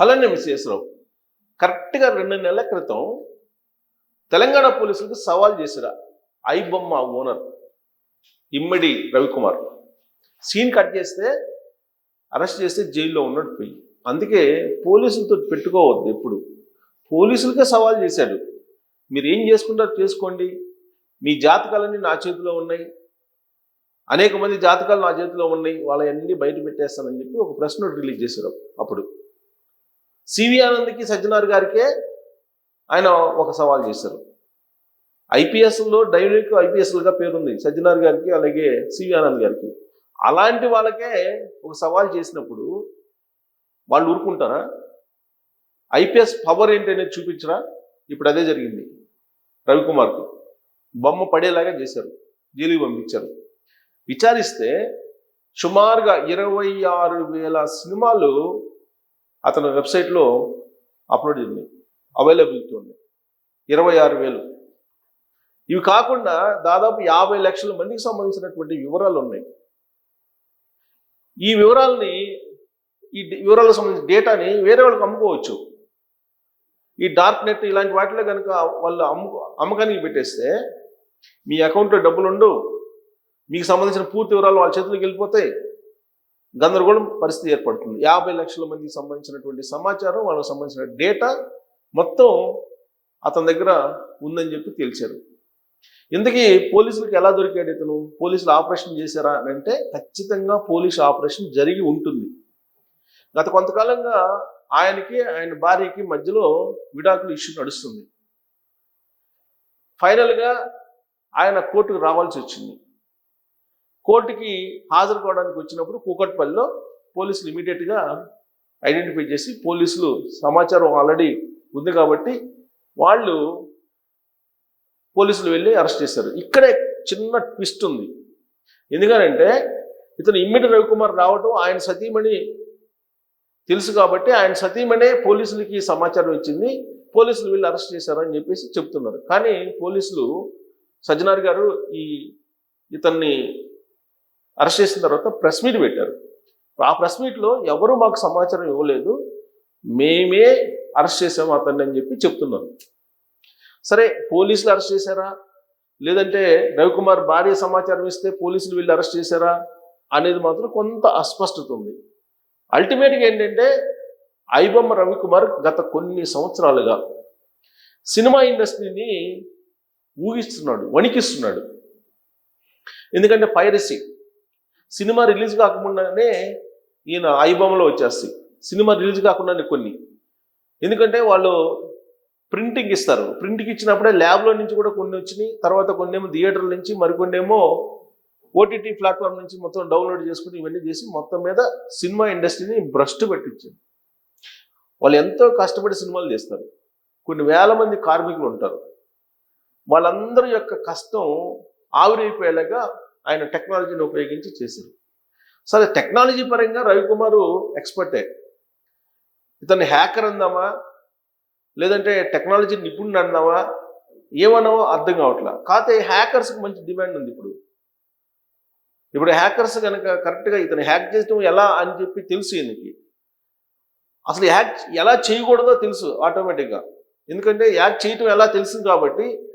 అలానే చేసినావు. కరెక్ట్గా రెండు నెలల క్రితం తెలంగాణ పోలీసులకు సవాల్ చేసిరా. IBomma owner Immadi Ravikumar. Scene cut చేస్తే అరెస్ట్ చేస్తే జైల్లో ఉన్నాడు పోయి. అందుకే పోలీసులతో పెట్టుకోవద్దు ఎప్పుడు. పోలీసులకే సవాల్ చేశాడు. మీరు ఏం చేసుకుంటారు చేసుకోండి మీ జాతకాలన్నీ నా చేతిలో ఉన్నాయి. అనేక మంది జాతకాలు నా చేతిలో ఉన్నాయి. వాళ్ళన్నీ బయట పెట్టేస్తానని చెప్పి ఒక ప్రెస్ నోట్ రిలీజ్ చేశారు అప్పుడు. సివి ఆనంద్కి సజ్జనార్ గారికే ఆయన ఒక సవాల్ చేశారు. ఐపీఎస్లో డైరెక్ట్ ఐపీఎస్లుగా పేరుంది సజ్జనార్ గారికి అలాగే సివి ఆనంద్ గారికి. అలాంటి వాళ్ళకే ఒక సవాల్ చేసినప్పుడు వాళ్ళు ఊరుకుంటారా? ఐపీఎస్ పవర్ ఏంటనేది చూపించరా? ఇప్పుడు అదే జరిగింది. రవికుమార్కి బొమ్మ పడేలాగా చేశారు. జైలుకి పంపించారు. విచారిస్తే సుమారుగా ఇరవై ఆరు వేల సినిమాలు అతని వెబ్సైట్లో అప్లోడ్ చేయండి అవైలబిలిటీ ఉంది. ఇరవై ఆరు వేలు. ఇవి కాకుండా దాదాపు యాభై లక్షల మందికి సంబంధించినటువంటి వివరాలు ఉన్నాయి. ఈ వివరాలని ఈ వివరాలకు సంబంధించిన డేటాని వేరే వాళ్ళకి అమ్ముకోవచ్చు. ఈ డార్క్ నెట్ ఇలాంటి వాటిలో కనుక వాళ్ళు అమ్ము అమ్మకానికి పెట్టేస్తే మీ అకౌంట్లో డబ్బులు ఉండవు మీకు సంబంధించిన పూర్తి వివరాలు వాళ్ళ చేతిలోకి వెళ్ళిపోతాయి. గందరగోళం పరిస్థితి ఏర్పడుతుంది. యాభై లక్షల మందికి సంబంధించినటువంటి సమాచారం వాళ్ళకి సంబంధించిన డేటా మొత్తం అతని దగ్గర ఉందని చెప్పి తేల్చారు. ఇంతకీ పోలీసులకు ఎలా దొరికాడు ఇతను? పోలీసులు ఆపరేషన్ చేశారా అని అంటే ఖచ్చితంగా పోలీసు ఆపరేషన్ జరిగి ఉంటుంది. గత కొంతకాలంగా ఆయనకి ఆయన భార్యకి మధ్యలో విడాకులు ఇష్యూ నడుస్తుంది. ఫైనల్గా ఆయన కోర్టుకు రావాల్సి వచ్చింది. కోర్టుకి హాజరు కావడానికి వచ్చినప్పుడు కూకట్పల్లిలో పోలీసులు ఇమీడియట్గా ఐడెంటిఫై చేసి పోలీసులు సమాచారం ఆల్రెడీ ఉంది కాబట్టి వాళ్ళు పోలీసులు వెళ్ళి అరెస్ట్ చేశారు. ఇక్కడే చిన్న ట్విస్ట్ ఉంది. ఎందుకనంటే ఇతను ఇమ్మిడి రవికుమార్ రావటం ఆయన సతీమణి తెలుసు కాబట్టి ఆయన సతీమణే పోలీసులకి సమాచారం ఇచ్చింది. పోలీసులు వీళ్ళు అరెస్ట్ చేశారని చెప్పేసి చెప్తున్నారు. కానీ పోలీసులు సజ్జనార్ గారు ఈ ఇతన్ని అరెస్ట్ చేసిన తర్వాత ప్రెస్ మీట్ పెట్టారు. ఆ ప్రెస్ మీట్లో ఎవరు మాకు సమాచారం ఇవ్వలేదు మేమే అరెస్ట్ చేసాము అతన్ని అని చెప్పి చెప్తున్నారు. సరే పోలీసులు అరెస్ట్ చేశారా? లేదంటే రవికుమార్ భార్య సమాచారం ఇస్తే పోలీసులు వీళ్ళు అరెస్ట్ చేశారా? అనేది మాత్రం కొంత అస్పష్టత ఉంది. అల్టిమేట్గా ఏంటంటే ఐబొమ్మ రవికుమార్ గత కొన్ని సంవత్సరాలుగా సినిమా ఇండస్ట్రీని ఊగిస్తున్నాడు వణికిస్తున్నాడు. ఎందుకంటే పైరసీ. సినిమా రిలీజ్ కాకుండానే ఈయన ఐబొమ్మలో వచ్చేస్తాయి. సినిమా రిలీజ్ కాకుండానే కొన్ని. ఎందుకంటే వాళ్ళు ప్రింటింగ్ ఇస్తారు. ప్రింటింగ్ ఇచ్చినప్పుడే ల్యాబ్లో నుంచి కూడా కొన్ని వచ్చినాయి. తర్వాత కొన్ని ఏమో థియేటర్ల నుంచి మరికొన్ని ఏమో ఓటీటీ ప్లాట్ఫామ్ నుంచి మొత్తం డౌన్లోడ్ చేసుకుని ఇవన్నీ చేసి మొత్తం మీద సినిమా ఇండస్ట్రీని భ్రష్టు పెట్టించింది వాళ్ళు ఎంతో కష్టపడి సినిమాలు చేస్తారు. కొన్ని వేల మంది కార్మికులు ఉంటారు. వాళ్ళందరి యొక్క కష్టం ఆవిరైపోయేలాగా ఆయన టెక్నాలజీని ఉపయోగించి చేశారు. సరే టెక్నాలజీ పరంగా రవికుమారు ఎక్స్పర్టే ఇతన్ని హ్యాకర్ అందామా? లేదంటే టెక్నాలజీ నిపుణుడు అందామా? ఏమన్నామో అర్థం కావట్లా. కాకపోతే హ్యాకర్స్కి మంచి డిమాండ్ ఉంది ఇప్పుడు. ఇప్పుడు హ్యాకర్స్ కనుక కరెక్ట్గా ఇతను హ్యాక్ చేయడం ఎలా అని చెప్పి తెలుసు ఈయనకి. అసలు హ్యాక్ ఎలా చేయకూడదో తెలుసు ఆటోమేటిక్గా ఎందుకంటే హ్యాక్ చేయటం ఎలా తెలుసు కాబట్టి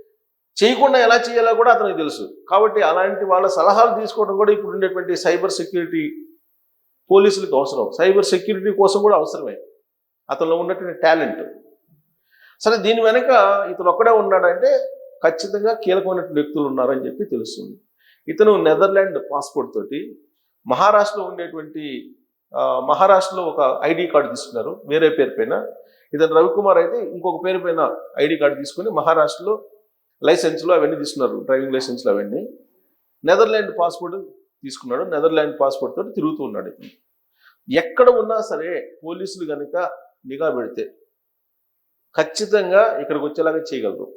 చేయకుండా ఎలా చేయాలో కూడా అతనికి తెలుసు. కాబట్టి అలాంటి వాళ్ళ సలహాలు తీసుకోవడం కూడా ఇప్పుడు ఉండేటువంటి సైబర్ సెక్యూరిటీ పోలీసులకు అవసరం. సైబర్ సెక్యూరిటీ కోసం కూడా అవసరమే. అతనిలో ఉన్నటువంటి టాలెంట్. సరే దీని వెనక ఇతను ఒక్కడే ఉన్నాడంటే ఖచ్చితంగా కీలకమైనటువంటి వ్యక్తులు ఉన్నారని చెప్పి తెలుస్తుంది. ఇతను నెదర్లాండ్ పాస్పోర్ట్ తోటి మహారాష్ట్రలో ఉండేటువంటి మహారాష్ట్రలో ఒక ఐడి కార్డు తీసుకున్నారు. వేరే పేరు పైన. ఇతను రవికుమార్ అయితే ఇంకొక పేరు పైన ఐడి కార్డు తీసుకుని మహారాష్ట్రలో లైసెన్స్లు అవన్నీ తీసుకున్నారు డ్రైవింగ్ లైసెన్స్లు అవన్నీ. నెదర్లాండ్ పాస్పోర్ట్ తీసుకున్నాడు. నెదర్లాండ్ పాస్పోర్ట్ తోటి తిరుగుతూ ఉన్నాడు ఎక్కడ ఉన్నా సరే పోలీసులు కనుక నిఘా పెడితే ఖచ్చితంగా ఇక్కడికి వచ్చేలాగా చేయగలరు.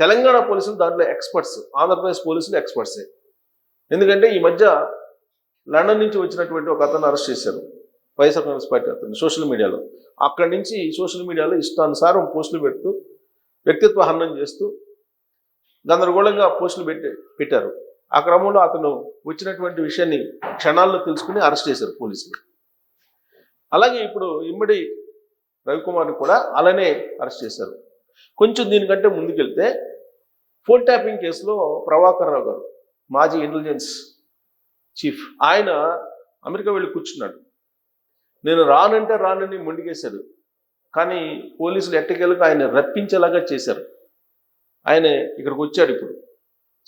తెలంగాణ పోలీసులు దాంట్లో ఎక్స్పర్ట్స్ ఆంధ్రప్రదేశ్ పోలీసులు ఎక్స్పర్ట్సే. ఎందుకంటే ఈ మధ్య లండన్ నుంచి వచ్చినటువంటి ఒక అతను అరెస్ట్ చేశారు. వైఎస్ఆర్ కాంగ్రెస్ పార్టీ అతను సోషల్ మీడియాలో. అక్కడి నుంచి సోషల్ మీడియాలో ఇష్టానుసారం పోస్టులు పెడుతూ వ్యక్తిత్వ హననం చేస్తూ గందరగోళంగా పోస్టులు పెట్టి పెట్టారు. ఆ క్రమంలో అతను వచ్చినటువంటి విషయాన్ని క్షణాల్లో తెలుసుకుని అరెస్ట్ చేశారు పోలీసులు. అలాగే ఇప్పుడు ఇమ్మడి రవికుమార్ని కూడా అలానే అరెస్ట్ చేశారు. కొంచెం దీనికంటే ముందుకెళ్తే ఫోన్ ట్యాపింగ్ కేసులో ప్రభాకర్ రావు గారు మాజీ ఇంటెలిజెన్స్ చీఫ్ ఆయన అమెరికా వెళ్ళి కూర్చున్నాడు. నేను రానంటే రానని మొండికేశాడు కానీ పోలీసులు ఎట్టకేలకు ఆయన రప్పించేలాగా చేశారు. ఆయన ఇక్కడికి వచ్చాడు ఇప్పుడు.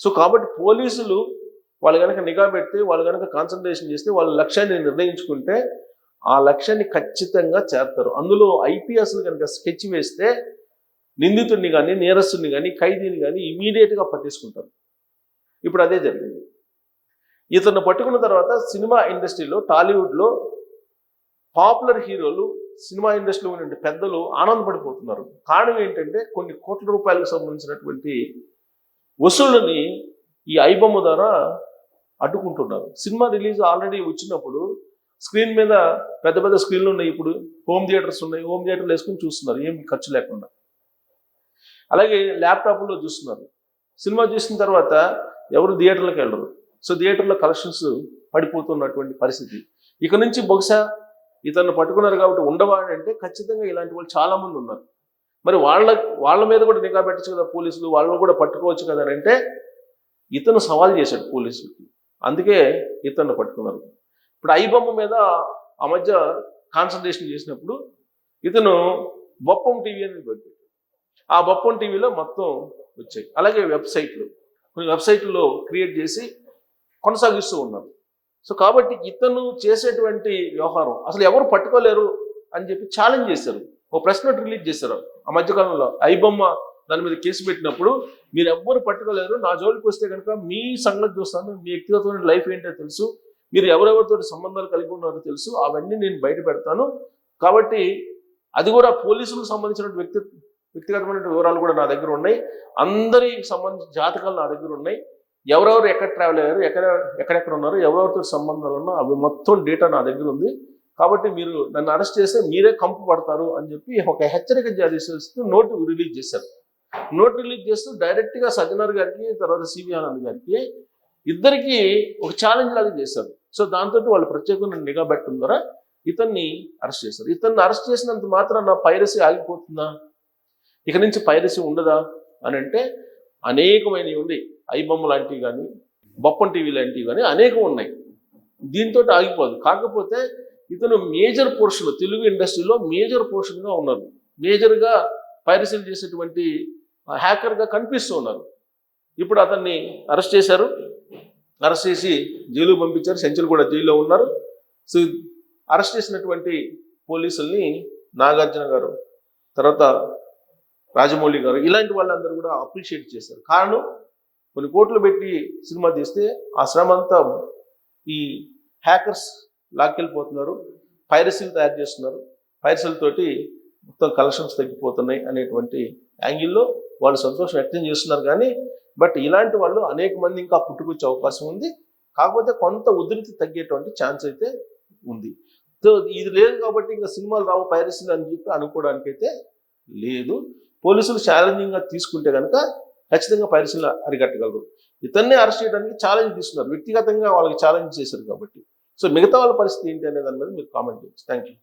సో కాబట్టి పోలీసులు వాళ్ళు కనుక నిఘా పెడితే వాళ్ళు కనుక కాన్సన్ట్రేషన్ చేస్తే వాళ్ళ లక్ష్యాన్ని నిర్ణయించుకుంటే ఆ లక్ష్యాన్ని ఖచ్చితంగా చేస్తారు. అందులో ఐపీఎస్లు కనుక స్కెచ్ వేస్తే నిందితుడిని కానీ నేరస్తుడిని కానీ ఖైదీని కానీ ఇమీడియట్గా పట్టించుకుంటారు. ఇప్పుడు అదే జరిగింది. ఇతను పట్టుకున్న తర్వాత సినిమా ఇండస్ట్రీలో టాలీవుడ్లో పాపులర్ హీరోలు సినిమా ఇండస్ట్రీలో ఉన్నటువంటి పెద్దలు ఆనందపడిపోతున్నారు. కారణం ఏంటంటే కొన్ని కోట్ల రూపాయలకు సంబంధించినటువంటి వసూళ్ళని ఈ ఐబొమ్మ ద్వారా అడ్డుకుంటున్నారు. సినిమా రిలీజ్ ఆల్రెడీ వచ్చినప్పుడు స్క్రీన్ మీద పెద్ద పెద్ద స్క్రీన్లు ఉన్నాయి ఇప్పుడు. హోమ్ థియేటర్స్ ఉన్నాయి. హోమ్ థియేటర్లు వేసుకుని చూస్తున్నారు. ఏమి ఖర్చు లేకుండా. అలాగే ల్యాప్టాప్లో చూస్తున్నారు. సినిమా చూసిన తర్వాత ఎవరు థియేటర్లకు వెళ్ళరు. సో థియేటర్లో కలెక్షన్స్ పడిపోతున్నటువంటి పరిస్థితి. ఇక నుంచి బహుశా ఇతను పట్టుకున్నారు కాబట్టి ఉండవాడు అంటే ఖచ్చితంగా ఇలాంటి వాళ్ళు చాలా మంది ఉన్నారు. మరి వాళ్ళ వాళ్ళ మీద కూడా నిఘా పెట్టచ్చు కదా పోలీసులు వాళ్ళని కూడా పట్టుకోవచ్చు కదా అంటే ఇతను సవాల్ చేశాడు పోలీసులకి. అందుకే ఇతన్ని పట్టుకున్నారు. ఇప్పుడు ఐబొమ్మ మీద ఆ మధ్య కాన్సన్ట్రేషన్ చేసినప్పుడు ఇతను బొప్పం టీవీ అని పెట్టాడు. ఆ బొప్పం టీవీలో మొత్తం వచ్చాయి. అలాగే వెబ్సైట్లు. కొన్ని వెబ్సైట్లో క్రియేట్ చేసి కొనసాగిస్తూ ఉన్నారు. సో కాబట్టి ఇతను చేసేటువంటి వ్యవహారం అసలు ఎవరు పట్టుకోలేరు అని చెప్పి ఛాలెంజ్ చేశారు. ఓ ప్రెస్ నోట్ రిలీజ్ చేశారు. ఆ మధ్యకాలంలో ఐబొమ్మ దాని మీద కేసు పెట్టినప్పుడు మీరు ఎవ్వరు పట్టుకోలేరు నా జోలికి వస్తే కనుక మీ సంగతి చూస్తాను మీ వ్యక్తిగతమైన లైఫ్ ఏంటో తెలుసు మీరు ఎవరెవరితో సంబంధాలు కలిగి ఉన్నారో తెలుసు అవన్నీ నేను బయట పెడతాను. కాబట్టి అది కూడా పోలీసులకు సంబంధించిన వ్యక్తి వ్యక్తిగతమైన వివరాలు కూడా నా దగ్గర ఉన్నాయి. అందరికి సంబంధించిన జాతకాలు నా దగ్గర ఉన్నాయి. ఎవరెవరు ఎక్కడ ట్రావెల్ అయ్యారు ఎక్కడ ఎక్కడెక్కడ ఉన్నారు ఎవరెవరితో సంబంధాలు ఉన్నా అవి మొత్తం డేటా నా దగ్గర ఉంది. కాబట్టి మీరు నన్ను అరెస్ట్ చేస్తే మీరే కంపు పడతారు అని చెప్పి ఒక హెచ్చరిక జారీ చేస్తూ నోటు రిలీజ్ చేశారు. నోట్ రిలీజ్ చేస్తూ డైరెక్ట్గా సజ్జనార్ గారికి తర్వాత సివి ఆనంద్ గారికి ఇద్దరికి ఒక ఛాలెంజ్ లాగా చేశారు. సో దాంతో వాళ్ళు ప్రత్యేకంగా నిఘా పెట్టడం ద్వారా ఇతన్ని అరెస్ట్ చేశారు. ఇతన్ని అరెస్ట్ చేసినంత మాత్రం నా పైరసీ ఆగిపోతుందా? ఇక నుంచి పైరసీ ఉండదా? అని అంటే అనేకమైనవి ఉన్నాయి. ఐబొమ్మ లాంటివి కానీ బొప్పం టీవీ లాంటివి కానీ అనేకం ఉన్నాయి. దీంతో ఆగిపోదు. కాకపోతే ఇతను మేజర్ పోర్షన్ తెలుగు ఇండస్ట్రీలో మేజర్ పోర్షన్గా ఉన్నారు. మేజర్గా పైరసీలు చేసేటువంటి హ్యాకర్గా కనిపిస్తూ ఉన్నారు. ఇప్పుడు అతన్ని అరెస్ట్ చేశారు. అరెస్ట్ చేసి జైలు పంపించారు. సెంచులు కూడా జైల్లో ఉన్నారు. సో అరెస్ట్ చేసినటువంటి పోలీసుల్ని నాగార్జున గారు తర్వాత రాజమౌళి గారు ఇలాంటి వాళ్ళందరూ కూడా అప్రిషియేట్ చేశారు. కారణం కొన్ని కోట్లు పెట్టి సినిమా తీస్తే ఆ శ్రమ అంతా ఈ హ్యాకర్స్ లాక్కెళ్ళిపోతున్నారు పైరసీలు తయారు చేస్తున్నారు. పైరసీలతోటి మొత్తం కలెక్షన్స్ తగ్గిపోతున్నాయి అనేటువంటి యాంగిల్లో వాళ్ళు సంతోషం వ్యక్తం చేస్తున్నారు కానీ బట్ ఇలాంటి వాళ్ళు అనేక మంది ఇంకా పుట్టుకొచ్చే అవకాశం ఉంది. కాకపోతే కొంత ఉధృతి తగ్గేటువంటి ఛాన్స్ అయితే ఉంది. సో ఇది లేదు కాబట్టి ఇంకా సినిమాలు రావు పైరసీలు అని చెప్పి అనుకోవడానికైతే లేదు. పోలీసులు ఛాలెంజింగ్గా తీసుకుంటే కనుక ఖచ్చితంగా పరిశీలన అరికట్టగలరు. ఇతన్ని అరెస్ట్ చేయడానికి ఛాలెంజ్ తీసుకున్నారు వ్యక్తిగతంగా వాళ్ళకి ఛాలెంజ్ చేశారు కాబట్టి. సో మిగతా వాళ్ళ పరిస్థితి ఏంటి అనే దాని మీద మీరు కామెంట్ చేయొచ్చు థ్యాంక్ యూ